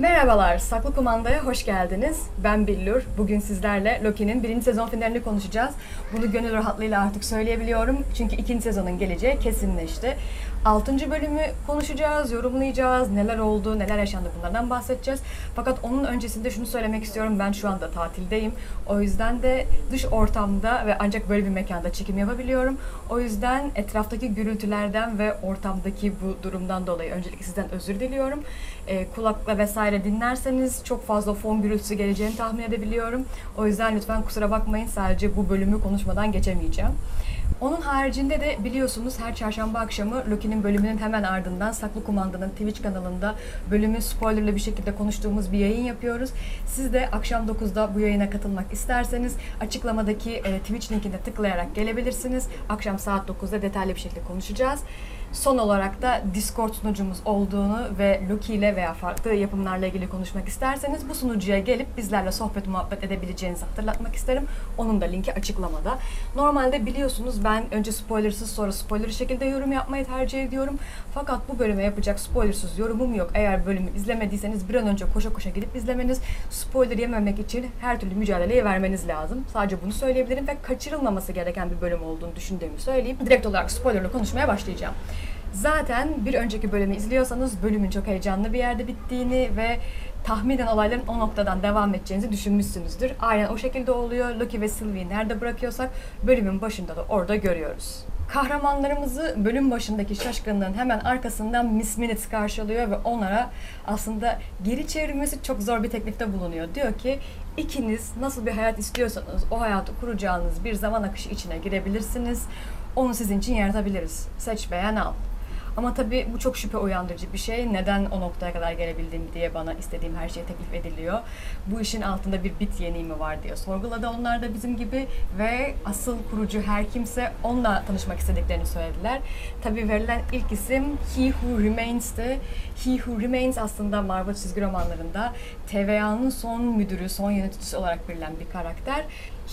Merhabalar, Saklı Kumanda'ya hoş geldiniz. Ben Billur. Bugün sizlerle Loki'nin birinci sezon finalini konuşacağız. Bunu gönül rahatlığıyla artık söyleyebiliyorum. Çünkü ikinci sezonun geleceği kesinleşti. Altıncı bölümü konuşacağız, yorumlayacağız. Neler oldu, neler yaşandı bunlardan bahsedeceğiz. Fakat onun öncesinde şunu söylemek istiyorum. Ben şu anda tatildeyim. O yüzden de dış ortamda ve ancak böyle bir mekanda çekim yapabiliyorum. O yüzden etraftaki gürültülerden ve ortamdaki bu durumdan dolayı öncelikle sizden özür diliyorum. Ee, kulakla vesaire dinlerseniz çok fazla fon gürültüsü geleceğini tahmin edebiliyorum. O yüzden lütfen kusura bakmayın sadece bu bölümü konuşmadan geçemeyeceğim. Onun haricinde de biliyorsunuz her çarşamba akşamı Loki'nin bölümünün hemen ardından Saklı Kumanda'nın Twitch kanalında bölümü spoilerlı bir şekilde konuştuğumuz bir yayın yapıyoruz. Siz de akşam 9'da bu yayına katılmak isterseniz açıklamadaki e, Twitch linkine tıklayarak gelebilirsiniz. Akşam saat 9'da detaylı bir şekilde konuşacağız. Son olarak da Discord sunucumuz olduğunu ve Loki ile veya farklı yapımlarla ilgili konuşmak isterseniz bu sunucuya gelip bizlerle sohbet muhabbet edebileceğinizi hatırlatmak isterim. Onun da linki açıklamada. Normalde biliyorsunuz ben önce spoilersız sonra spoiler şekilde yorum yapmayı tercih ediyorum. Fakat bu bölüme yapacak spoilersız yorumum yok. Eğer bölümü izlemediyseniz bir an önce koşa koşa gidip izlemeniz, spoiler yememek için her türlü mücadeleyi vermeniz lazım. Sadece bunu söyleyebilirim ve kaçırılmaması gereken bir bölüm olduğunu düşündüğümü söyleyeyim. Direkt olarak spoilerla konuşmaya başlayacağım. Zaten bir önceki bölümü izliyorsanız bölümün çok heyecanlı bir yerde bittiğini ve tahminen olayların o noktadan devam edeceğinizi düşünmüşsünüzdür. Aynen o şekilde oluyor. Loki ve Sylvie'yi nerede bırakıyorsak bölümün başında da orada görüyoruz. Kahramanlarımızı bölüm başındaki şaşkınlığın hemen arkasından Miss Minutes karşılıyor ve onlara aslında geri çevrilmesi çok zor bir teklifte bulunuyor. Diyor ki ikiniz nasıl bir hayat istiyorsanız o hayatı kuracağınız bir zaman akışı içine girebilirsiniz. Onu sizin için yaratabiliriz. Seç beğen al. Ama tabii bu çok şüphe uyandırıcı bir şey. Neden o noktaya kadar gelebildim diye bana istediğim her şey teklif ediliyor. Bu işin altında bir bit yeniği mi var diye sorguladı onlar da bizim gibi ve asıl kurucu her kimse onunla tanışmak istediklerini söylediler. Tabii verilen ilk isim He Who Remains'ti. He Who Remains aslında Marvel çizgi romanlarında TVA'nın son müdürü, son yöneticisi olarak bilinen bir karakter.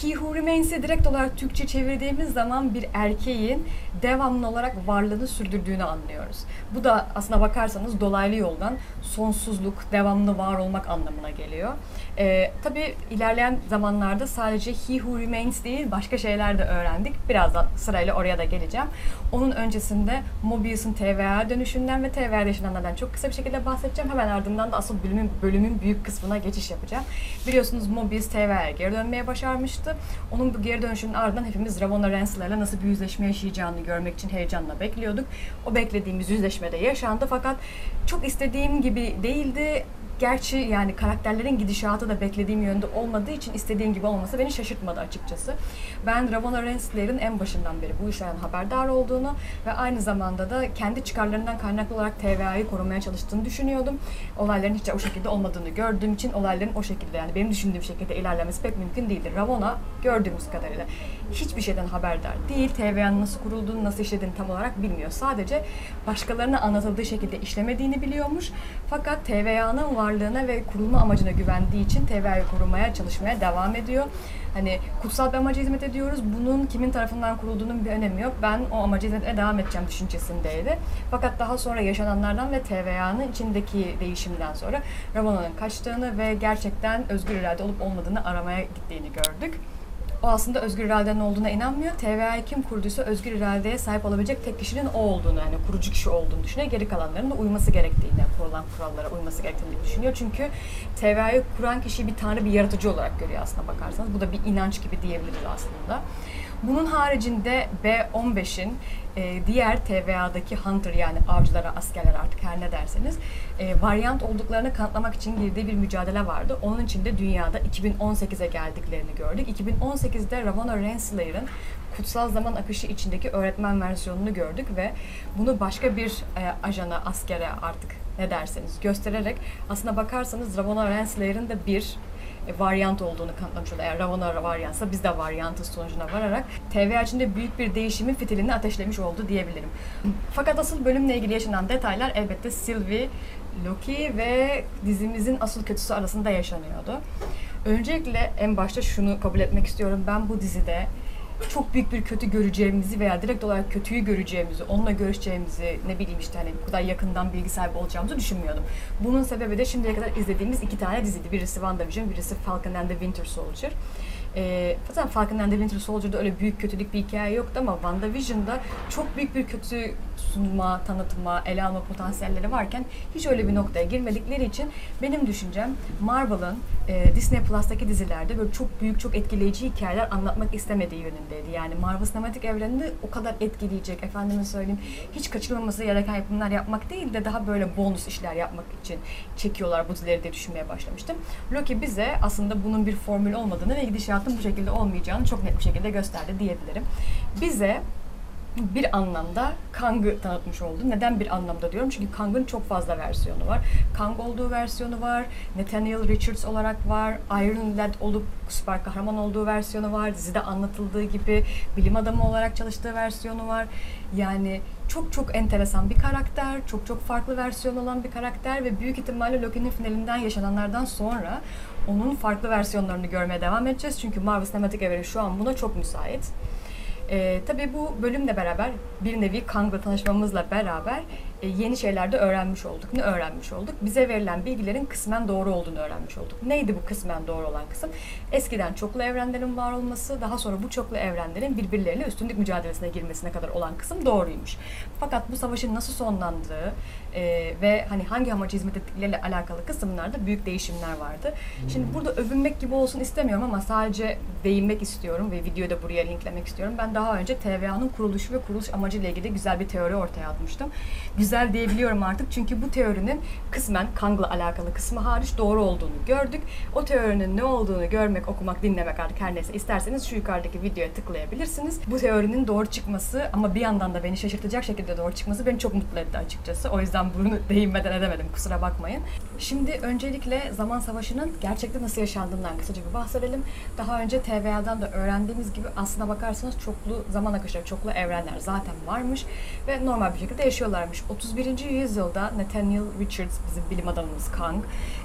He Who Remains'i direkt olarak Türkçe çevirdiğimiz zaman bir erkeğin devamlı olarak varlığını sürdürdüğünü anlıyoruz. Bu da aslına bakarsanız dolaylı yoldan sonsuzluk, devamlı var olmak anlamına geliyor. Ee, tabii ilerleyen zamanlarda sadece He Who Remains değil başka şeyler de öğrendik. Birazdan sırayla oraya da geleceğim. Onun öncesinde Mobius'un TVA dönüşünden ve TVA'da yaşananlardan çok kısa bir şekilde bahsedeceğim. Hemen ardından da asıl bölümün, bölümün büyük kısmına geçiş yapacağım. Biliyorsunuz Mobius TVA'ya geri dönmeye başarmıştı. Onun bu geri dönüşünün ardından hepimiz Ravonna Renslaer'la nasıl bir yüzleşme yaşayacağını görmek için heyecanla bekliyorduk. O beklediğimiz yüzleşme de yaşandı fakat çok istediğim gibi değildi. Gerçi yani karakterlerin gidişatı da beklediğim yönde olmadığı için istediğim gibi olması beni şaşırtmadı açıkçası. Ben Ravonna Renslaer'in en başından beri bu işlerden haberdar olduğunu ve aynı zamanda da kendi çıkarlarından kaynaklı olarak TVA'yı korumaya çalıştığını düşünüyordum. Olayların hiç o şekilde olmadığını gördüğüm için olayların o şekilde yani benim düşündüğüm şekilde ilerlemesi pek mümkün değildir. Ravonna gördüğümüz kadarıyla hiçbir şeyden haberdar değil. TVA'nın nasıl kurulduğunu, nasıl işlediğini tam olarak bilmiyor. Sadece başkalarına anlatıldığı şekilde işlemediğini biliyormuş. Fakat TVA'nın varlığına ve kurulma amacına güvendiği için TVA'yı korumaya çalışmaya devam ediyor. Hani kutsal bir amaca hizmet ediyoruz. Bunun kimin tarafından kurulduğunun bir önemi yok. Ben o amaca hizmetine devam edeceğim düşüncesindeydi. Fakat daha sonra yaşananlardan ve TVA'nın içindeki değişimden sonra Ravonna'nın kaçtığını ve gerçekten özgür irade olup olmadığını aramaya gittiğini gördük. O aslında özgür iradenin olduğuna inanmıyor. TVA'yı kim kurduysa özgür iradeye sahip olabilecek tek kişinin o olduğunu, yani kurucu kişi olduğunu düşünüyor. Geri kalanların da uyması gerektiğini, kurulan kurallara uyması gerektiğini düşünüyor. Çünkü TVA'yı kuran kişiyi bir tanrı, bir yaratıcı olarak görüyor aslında bakarsanız. Bu da bir inanç gibi diyebiliriz aslında. Bunun haricinde B15'in e, diğer TVA'daki hunter yani avcılara, askerler artık her ne derseniz e, varyant olduklarını kanıtlamak için girdiği bir mücadele vardı. Onun için de dünyada 2018'e geldiklerini gördük. 2018'de Ravonna Renslaer'ın kutsal zaman akışı içindeki öğretmen versiyonunu gördük ve bunu başka bir e, ajana, askere artık ne derseniz göstererek aslına bakarsanız Ravonna Renslaer'ın da bir varyant olduğunu kanıtlamış oluyor. Eğer Ravonna varyansa biz de varyantın sonucuna vararak TVA içinde büyük bir değişimin fitilini ateşlemiş oldu diyebilirim. Fakat asıl bölümle ilgili yaşanan detaylar elbette Sylvie, Loki ve dizimizin asıl kötüsü arasında yaşanıyordu. Öncelikle en başta şunu kabul etmek istiyorum. Ben bu dizide çok büyük bir kötü göreceğimizi veya direkt olarak kötüyü göreceğimizi, onunla görüşeceğimizi, ne bileyim işte hani bu kadar yakından bilgi sahibi olacağımızı düşünmüyordum. Bunun sebebi de şimdiye kadar izlediğimiz iki tane diziydi. Birisi WandaVision, birisi Falcon and the Winter Soldier. Ee, zaten Falcon and the Winter Soldier'da öyle büyük kötülük bir hikaye yoktu ama WandaVision'da çok büyük bir kötü sunma, tanıtma, ele alma potansiyelleri varken hiç öyle bir noktaya girmedikleri için benim düşüncem Marvel'ın e, Disney Plus'taki dizilerde böyle çok büyük, çok etkileyici hikayeler anlatmak istemediği yönündeydi. Yani Marvel sinematik evreninde o kadar etkileyecek, efendime söyleyeyim, hiç kaçırılmaması gereken yapımlar yapmak değil de daha böyle bonus işler yapmak için çekiyorlar bu dizileri diye düşünmeye başlamıştım. Loki bize aslında bunun bir formül olmadığını ve gidişatın bu şekilde olmayacağını çok net bir şekilde gösterdi diyebilirim. Bize bir anlamda Kang'ı tanıtmış oldu. Neden bir anlamda diyorum? Çünkü Kang'ın çok fazla versiyonu var. Kang olduğu versiyonu var, Nathaniel Richards olarak var, Iron Lad olup süper kahraman olduğu versiyonu var, dizide anlatıldığı gibi bilim adamı olarak çalıştığı versiyonu var. Yani çok çok enteresan bir karakter, çok çok farklı versiyon olan bir karakter ve büyük ihtimalle Loki'nin finalinden yaşananlardan sonra onun farklı versiyonlarını görmeye devam edeceğiz. Çünkü Marvel Sinematik Evreni şu an buna çok müsait. Ee, tabii bu bölümle beraber bir nevi Kang'la tanışmamızla beraber e, yeni şeyler de öğrenmiş olduk. Ne öğrenmiş olduk? Bize verilen bilgilerin kısmen doğru olduğunu öğrenmiş olduk. Neydi bu kısmen doğru olan kısım? Eskiden çoklu evrenlerin var olması, daha sonra bu çoklu evrenlerin birbirleriyle üstünlük mücadelesine girmesine kadar olan kısım doğruymuş. Fakat bu savaşın nasıl sonlandığı e, ve hani hangi amaca hizmet ettikleriyle alakalı kısımlarda büyük değişimler vardı. Şimdi burada övünmek gibi olsun istemiyorum ama sadece değinmek istiyorum ve videoyu da buraya linklemek istiyorum. Ben daha önce TVA'nın kuruluşu ve kuruluş amacıyla ilgili güzel bir teori ortaya atmıştım. Güzel diyebiliyorum artık çünkü bu teorinin kısmen Kang'la alakalı kısmı hariç doğru olduğunu gördük. O teorinin ne olduğunu görmek, okumak, dinlemek artık her neyse isterseniz şu yukarıdaki videoya tıklayabilirsiniz. Bu teorinin doğru çıkması ama bir yandan da beni şaşırtacak şekilde doğru çıkması beni çok mutlu etti açıkçası. O yüzden bunu değinmeden edemedim kusura bakmayın. Şimdi öncelikle zaman savaşının gerçekten nasıl yaşandığından kısaca bir bahsedelim. Daha önce TVA'dan da öğrendiğimiz gibi aslına bakarsanız çoklu zaman akışları, çoklu evrenler zaten varmış ve normal bir şekilde yaşıyorlarmış. 31. yüzyılda Nathaniel Richards bizim bilim adamımız Kang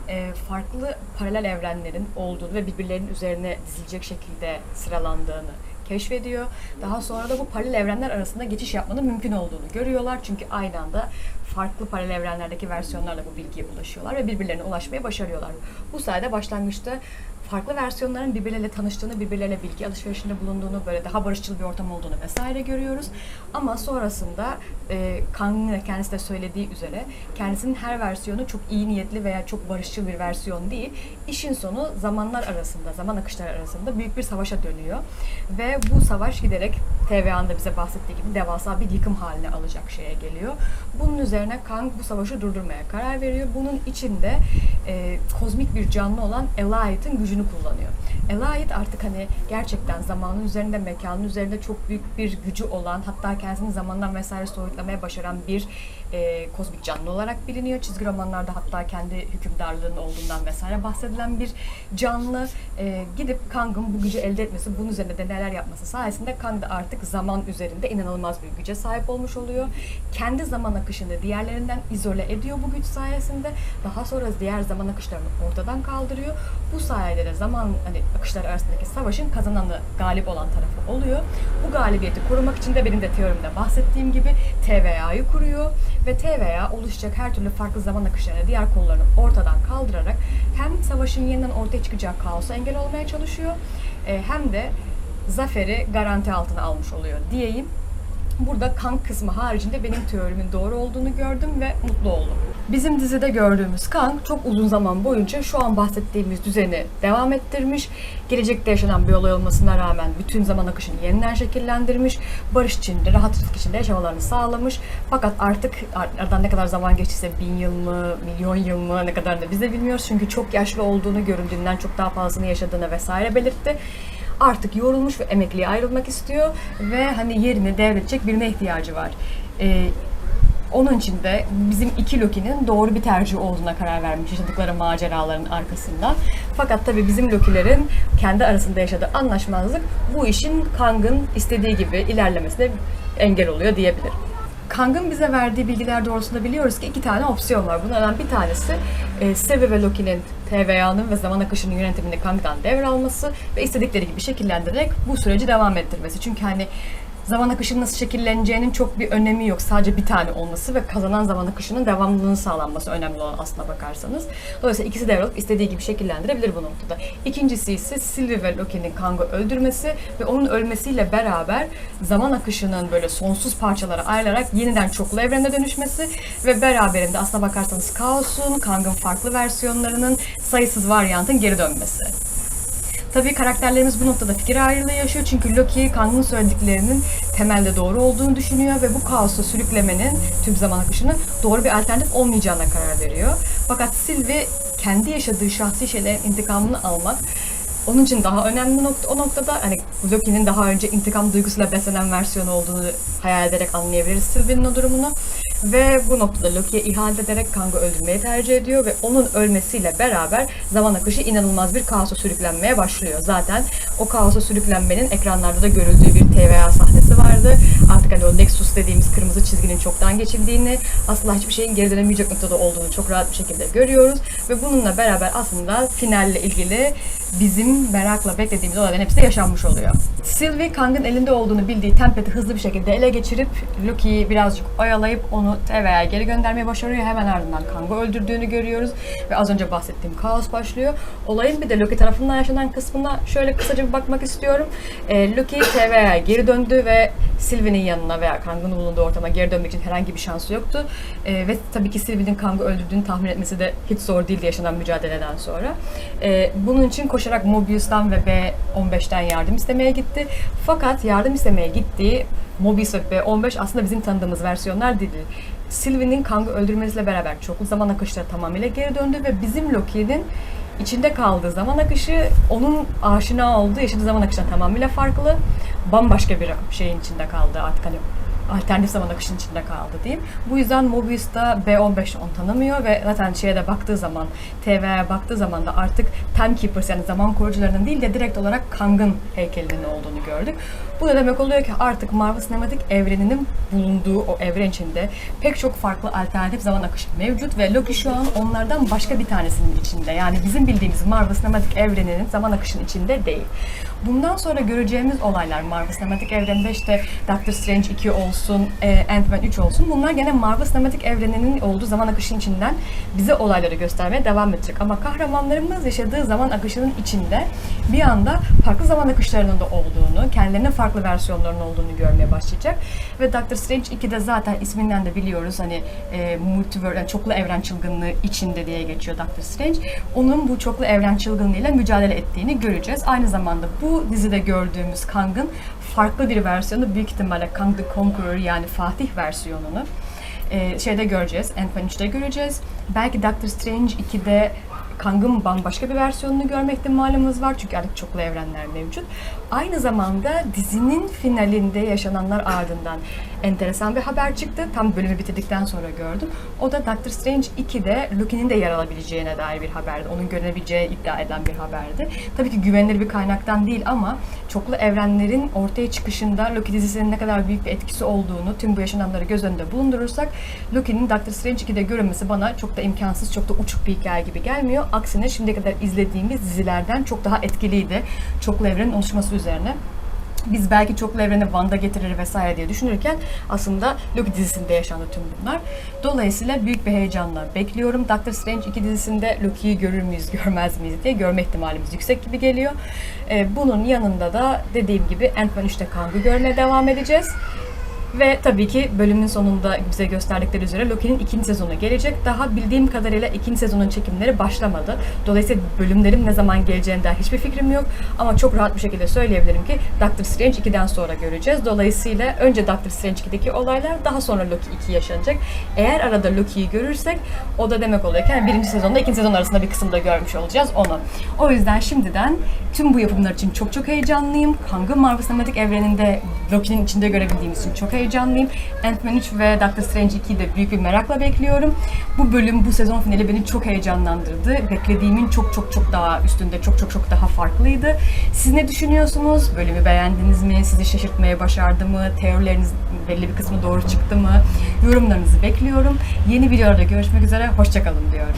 e, farklı paralel evrenlerin olduğunu ve birbirlerinin üzerine dizilecek şekilde sıralandığını keşfediyor. Daha sonra da bu paralel evrenler arasında geçiş yapmanın mümkün olduğunu görüyorlar. Çünkü aynı anda farklı paralel evrenlerdeki versiyonlarla bu bilgiye ulaşıyorlar ve birbirlerine ulaşmaya başarıyorlar. Bu sayede başlangıçta farklı versiyonların birbirleriyle tanıştığını, birbirleriyle bilgi alışverişinde bulunduğunu, böyle daha barışçıl bir ortam olduğunu vesaire görüyoruz. Ama sonrasında e, Kang'ın da kendisi de söylediği üzere kendisinin her versiyonu çok iyi niyetli veya çok barışçıl bir versiyon değil. İşin sonu zamanlar arasında, zaman akışları arasında büyük bir savaşa dönüyor. Ve bu savaş giderek TVA'nın da bize bahsettiği gibi devasa bir yıkım haline alacak şeye geliyor. Bunun üzerine Kang bu savaşı durdurmaya karar veriyor. Bunun içinde e, kozmik bir canlı olan Elaide'in gücünü kullanıyor. Elait artık hani gerçekten zamanın üzerinde, mekanın üzerinde çok büyük bir gücü olan, hatta kendisini zamandan vesaire soyutlamaya başaran bir e, kozmik canlı olarak biliniyor. Çizgi romanlarda hatta kendi hükümdarlığının olduğundan vesaire bahsedilen bir canlı. E, gidip Kang'ın bu gücü elde etmesi, bunun üzerinde de neler yapması sayesinde Kang da artık zaman üzerinde inanılmaz bir güce sahip olmuş oluyor. Kendi zaman akışını diğerlerinden izole ediyor bu güç sayesinde. Daha sonra diğer zaman akışlarını ortadan kaldırıyor. Bu sayede de zaman hani akışlar arasındaki savaşın kazananı galip olan tarafı oluyor. Bu galibiyeti korumak için de benim de teorimde bahsettiğim gibi TVA'yı kuruyor ve TVA oluşacak her türlü farklı zaman akışlarını, diğer konularını ortadan kaldırarak hem savaşın yeniden ortaya çıkacak kaosa engel olmaya çalışıyor e, hem de zaferi garanti altına almış oluyor diyeyim. Burada Kang kısmı haricinde benim teorimin doğru olduğunu gördüm ve mutlu oldum. Bizim dizide gördüğümüz Kang çok uzun zaman boyunca şu an bahsettiğimiz düzeni devam ettirmiş. Gelecekte yaşanan bir olay olmasına rağmen bütün zaman akışını yeniden şekillendirmiş. Barış içinde, rahatlık içinde yaşamalarını sağlamış. Fakat artık aradan ne kadar zaman geçtiyse bin yıl mı, milyon yıl mı ne kadar da biz de bilmiyoruz. Çünkü çok yaşlı olduğunu, göründüğünden çok daha fazlasını yaşadığını vesaire belirtti artık yorulmuş ve emekliye ayrılmak istiyor ve hani yerini devredecek birine ihtiyacı var. Ee, onun için de bizim iki Loki'nin doğru bir tercih olduğuna karar vermiş yaşadıkları maceraların arkasından. Fakat tabii bizim Loki'lerin kendi arasında yaşadığı anlaşmazlık bu işin Kang'ın istediği gibi ilerlemesine engel oluyor diyebilirim. Kang'ın bize verdiği bilgiler doğrultusunda biliyoruz ki iki tane opsiyon var. Bunlardan bir tanesi e, Sylvie ve Loki'nin TVA'nın ve zaman akışının yönetimini Kang'dan devralması ve istedikleri gibi şekillendirerek bu süreci devam ettirmesi. Çünkü hani zaman akışının nasıl şekilleneceğinin çok bir önemi yok. Sadece bir tane olması ve kazanan zaman akışının devamlılığının sağlanması önemli olan aslına bakarsanız. Dolayısıyla ikisi devralıp istediği gibi şekillendirebilir bu noktada. İkincisi ise Sylvie ve Loki'nin Kang'ı öldürmesi ve onun ölmesiyle beraber zaman akışının böyle sonsuz parçalara ayrılarak yeniden çoklu evrene dönüşmesi ve beraberinde aslına bakarsanız kaosun, Kang'ın farklı versiyonlarının sayısız varyantın geri dönmesi. Tabii karakterlerimiz bu noktada fikir ayrılığı yaşıyor çünkü Loki Kang'ın söylediklerinin temelde doğru olduğunu düşünüyor ve bu kaosu sürüklemenin tüm zaman akışını doğru bir alternatif olmayacağına karar veriyor. Fakat Sylvie kendi yaşadığı şahsi şeylerin intikamını almak onun için daha önemli nokta o noktada hani Loki'nin daha önce intikam duygusuyla beslenen versiyonu olduğunu hayal ederek anlayabiliriz Sylvie'nin o durumunu. Ve bu noktada Loki'ye ihanet ederek Kang'ı öldürmeyi tercih ediyor ve onun ölmesiyle beraber zaman akışı inanılmaz bir kaosa sürüklenmeye başlıyor. Zaten o kaosa sürüklenmenin ekranlarda da görüldüğü bir TVA sahnesi vardı. Artık hani o Nexus dediğimiz kırmızı çizginin çoktan geçildiğini, asla hiçbir şeyin geri dönemeyecek noktada olduğunu çok rahat bir şekilde görüyoruz. Ve bununla beraber aslında finalle ilgili bizim merakla beklediğimiz olayların hepsi de yaşanmış oluyor. Sylvie Kang'ın elinde olduğunu bildiği Tempet'i hızlı bir şekilde ele geçirip Loki'yi birazcık oyalayıp onu TV'ye geri göndermeye başarıyor. Hemen ardından Kang'ı öldürdüğünü görüyoruz ve az önce bahsettiğim kaos başlıyor. Olayın bir de Loki tarafından yaşanan kısmına şöyle kısaca bir bakmak istiyorum. Ee, Loki TV'ye geri döndü ve Sylvie'nin yanına veya Kang'ın bulunduğu ortama geri dönmek için herhangi bir şansı yoktu. Ee, ve tabii ki Sylvie'nin Kang'ı öldürdüğünü tahmin etmesi de hiç zor değildi yaşanan mücadeleden sonra. Ee, bunun için koşarak Mobius'tan ve B15'ten yardım istemeye gitti. Fakat yardım istemeye gittiği Mobius ve B15 aslında bizim tanıdığımız versiyonlar değil. Sylvie'nin Kang'ı öldürmesiyle beraber çoklu zaman akışları tamamıyla geri döndü ve bizim Loki'nin içinde kaldığı zaman akışı onun aşina olduğu yaşadığı zaman akışından tamamıyla farklı. Bambaşka bir şeyin içinde kaldı artık hani alternatif zaman akışının içinde kaldı diyeyim. Bu yüzden Mobius'ta B15 onu tanımıyor ve zaten şeye de baktığı zaman, TV'ye baktığı zaman da artık Timekeepers yani zaman korucularının değil de direkt olarak Kang'ın heykelinin olduğunu gördük. Bu da demek oluyor ki artık Marvel Sinematik evreninin bulunduğu o evren içinde pek çok farklı alternatif zaman akışı mevcut ve Loki şu an onlardan başka bir tanesinin içinde. Yani bizim bildiğimiz Marvel Sinematik evreninin zaman akışının içinde değil. Bundan sonra göreceğimiz olaylar Marvel Sinematik Evreninde işte Doctor Strange 2 olsun, e, Ant-Man 3 olsun. Bunlar gene Marvel Sinematik Evreninin olduğu zaman akışının içinden bize olayları göstermeye devam edecek. Ama kahramanlarımız yaşadığı zaman akışının içinde bir anda farklı zaman akışlarının da olduğunu, kendilerine farklı versiyonlarının olduğunu görmeye başlayacak. Ve Doctor Strange 2'de zaten isminden de biliyoruz hani e, multiverse, yani çoklu evren çılgınlığı içinde diye geçiyor Doctor Strange. Onun bu çoklu evren çılgınlığıyla mücadele ettiğini göreceğiz. Aynı zamanda bu dizide gördüğümüz Kang'ın farklı bir versiyonu büyük ihtimalle Kang the Conqueror yani Fatih versiyonunu e, şeyde göreceğiz. Ant-Man 3'te göreceğiz. Belki Doctor Strange 2'de Kang'ın bambaşka bir versiyonunu görme ihtimalimiz var çünkü artık çoklu evrenler mevcut. Aynı zamanda dizinin finalinde yaşananlar ardından enteresan bir haber çıktı. Tam bölümü bitirdikten sonra gördüm. O da Doctor Strange 2'de Loki'nin de yer alabileceğine dair bir haberdi. Onun görünebileceği iddia eden bir haberdi. Tabii ki güvenilir bir kaynaktan değil ama çoklu evrenlerin ortaya çıkışında Loki dizisinin ne kadar büyük bir etkisi olduğunu tüm bu yaşananları göz önünde bulundurursak Loki'nin Doctor Strange 2'de görünmesi bana çok da imkansız, çok da uçuk bir hikaye gibi gelmiyor. Aksine şimdiye kadar izlediğimiz dizilerden çok daha etkiliydi. Çoklu evrenin oluşması üzerine biz belki çoklu evreni Wanda getirir vesaire diye düşünürken aslında Loki dizisinde yaşandı tüm bunlar. Dolayısıyla büyük bir heyecanla bekliyorum. Doctor Strange 2 dizisinde Loki'yi görür müyüz, görmez miyiz diye görme ihtimalimiz yüksek gibi geliyor. Ee, bunun yanında da dediğim gibi Ant-Man 3'te Kang'ı görmeye devam edeceğiz. Ve tabii ki bölümün sonunda bize gösterdikleri üzere Loki'nin ikinci sezonu gelecek. Daha bildiğim kadarıyla ikinci sezonun çekimleri başlamadı. Dolayısıyla bölümlerin ne zaman geleceğinden hiçbir fikrim yok. Ama çok rahat bir şekilde söyleyebilirim ki Doctor Strange 2'den sonra göreceğiz. Dolayısıyla önce Doctor Strange 2'deki olaylar daha sonra Loki 2 yaşanacak. Eğer arada Loki'yi görürsek o da demek oluyor ki yani birinci sezonda ikinci sezon arasında bir kısımda görmüş olacağız onu. O yüzden şimdiden tüm bu yapımlar için çok çok heyecanlıyım. Kang'ın Marvel Sinematik evreninde Loki'nin içinde görebildiğimiz için çok heyecanlıyım heyecanlıyım. Ant-Man 3 ve Doctor Strange 2'yi de büyük bir merakla bekliyorum. Bu bölüm, bu sezon finali beni çok heyecanlandırdı. Beklediğimin çok çok çok daha üstünde, çok çok çok daha farklıydı. Siz ne düşünüyorsunuz? Bölümü beğendiniz mi? Sizi şaşırtmaya başardı mı? Teorileriniz belli bir kısmı doğru çıktı mı? Yorumlarınızı bekliyorum. Yeni videolarda görüşmek üzere. Hoşçakalın diyorum.